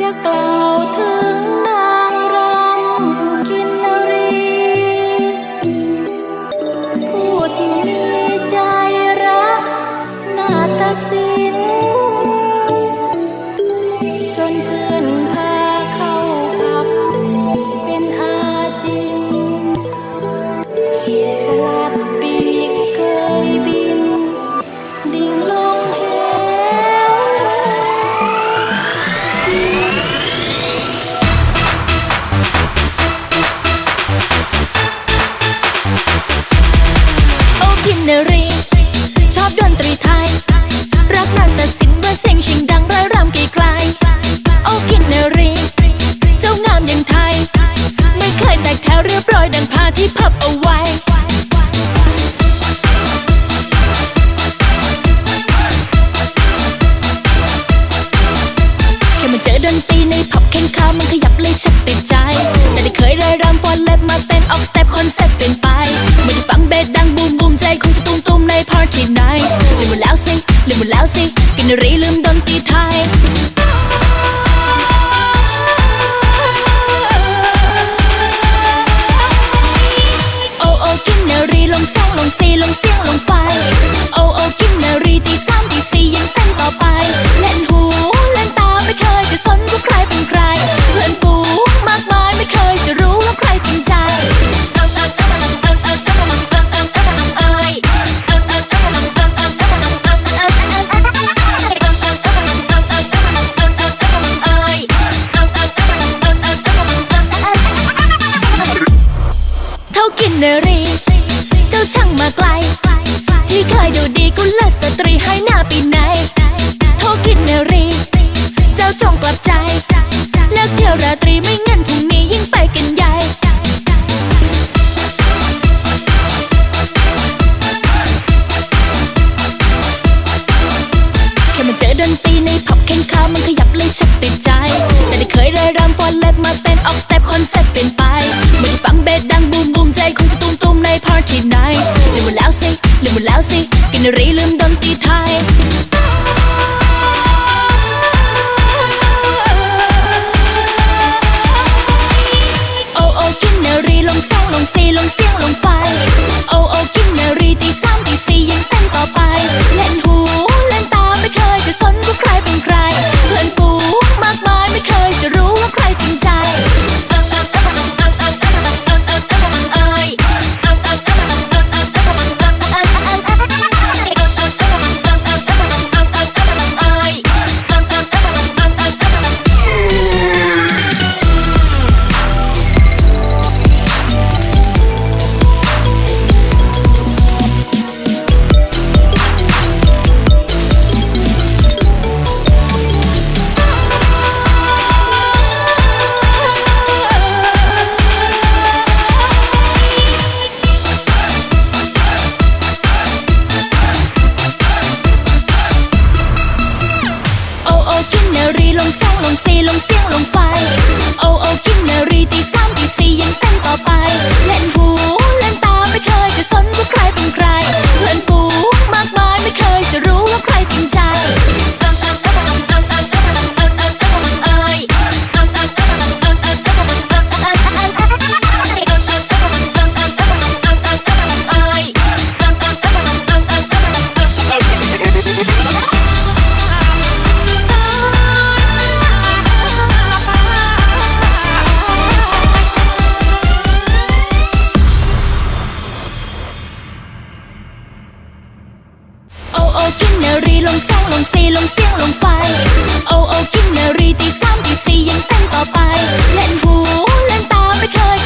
จะกล่าวถึง กินเนรี ชอบดนตรีไทย รักนันแต่สินเมื่อเสียงชิงดังร้อยรำไกลๆโอ้กินเนรี เจ้างามอย่างไทย ไม่เคยแตกแถวเรียบร้อยดังผ้าที่พับเอาไว้แค่มาเจอดนตรีในผับแข่งขามันขยับเลยชักติดใจ แต่ได้เคยรายรำฟอนเล็บมาเต้นออกสเต็ปคอนเซ็ปต์เปลี่ยนไป แล้วสิ กินรีลืมดนตรีไทยโอโอกินนารีลงสองลงซีลงเสียงลงไป โอโอกินนารีตีสามตีสี่ยังเต้นต่อไป นเนรี เจ้าช่างมาไกล ที่เคยดูดีกุลสตรีให้หน้าปีไหนเท่ากินเนรี เจ้าจงกลับใจ แล้วเที่ยวราตรีไม่งั้นพรุ่งนี้ยิ่งไปกันใหญ่แค่มาเจอดนตรีในผับแข่งขามันขยับเลยชักติดใจ แต่ได้เคยรายรำฟอนเล็บมาเต้นออกสเต็ปคอนเซ็ปต์เปลี่ยนไปไม่ได้ ฟังเบสดังบูมบูมใจคงจะตุ้มตุ้มในพาร์ตี้ไนท์ลืมหมดแล้วสิลืมหมดแล้วสิกินรีลืมดนตรีไทย รีลงสองลงสีลงเสียงลงไฟโอโอกินนารีตีสามตีสี่ยังเต้นต่อไป เล่นหูเล่นตา กินนารีลงสองลงสี่ลงเสียงลงไฟโอโอกินนารีตีสามตีสี่ยังเต้นต่อไป เล่นหูเล่นตาไม่เคย